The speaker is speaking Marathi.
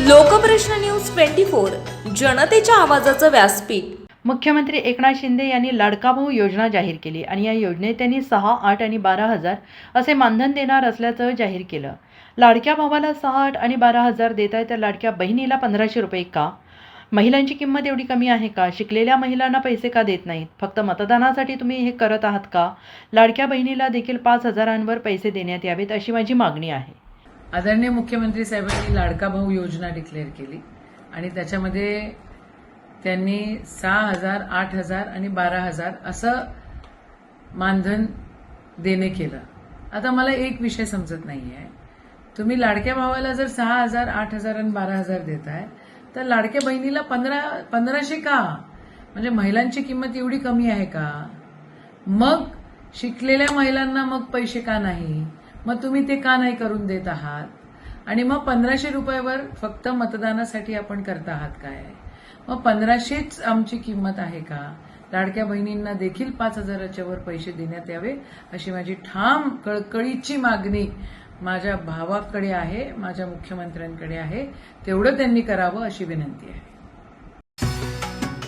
लोकप्रश्न न्यूज ट्वेंटी फोर जनतेच्या आवाजाचं व्यासपीठ. मुख्यमंत्री एकनाथ शिंदे यांनी लाडका भाऊ योजना जाहीर केली आणि या योजनेत त्यांनी सहा आठ आणि बारा हजार असे मानधन देणार असल्याचं जाहीर केलं. लाडक्या भावाला सहा आठ आणि बारा हजार देत आहे तर लाडक्या बहिणीला पंधराशे रुपये का? महिलांची किंमत एवढी कमी आहे का? शिकलेल्या महिलांना पैसे का देत नाहीत? फक्त मतदानासाठी तुम्ही हे करत आहात का? लाडक्या बहिणीला देखील पाच हजारांवर पैसे देण्यात यावेत अशी माझी मागणी आहे. आदरणीय मुख्यमंत्री साहेबांनी लाडका भाऊ योजना डिक्लेअर केली. आणि त्याच्यामध्ये त्यांनी सहा हजार आठ हजार आणि बारा हजार असं मानधन देणे केलं. आता मला एक विषय समजत नाही आहे तुम्ही लाडक्या भावाला जर सहा हजार आठ हजार आणि बारा हजार देताय तर लाडक्या बहिणीला पंधरा पंधराशे का? म्हणजे महिलांची किंमत एवढी कमी आहे का? मग शिकलेल्या महिलांना मग पैसे का नाही? मग तुम्ही ते का नाही करून देत आहात? आणि मग पंधराशे रुपयावर फक्त मतदानासाठी आपण करत आहात काय? मग पंधराशेच आमची किंमत आहे का? लाडक्या बहिणींना देखील पाच हजाराच्या वर पैसे देण्यात यावे अशी माझी ठाम कळकळीची मागणी माझ्या भावाकडे आहे माझ्या मुख्यमंत्र्यांकडे आहे. तेवढं त्यांनी करावं अशी विनंती आहे.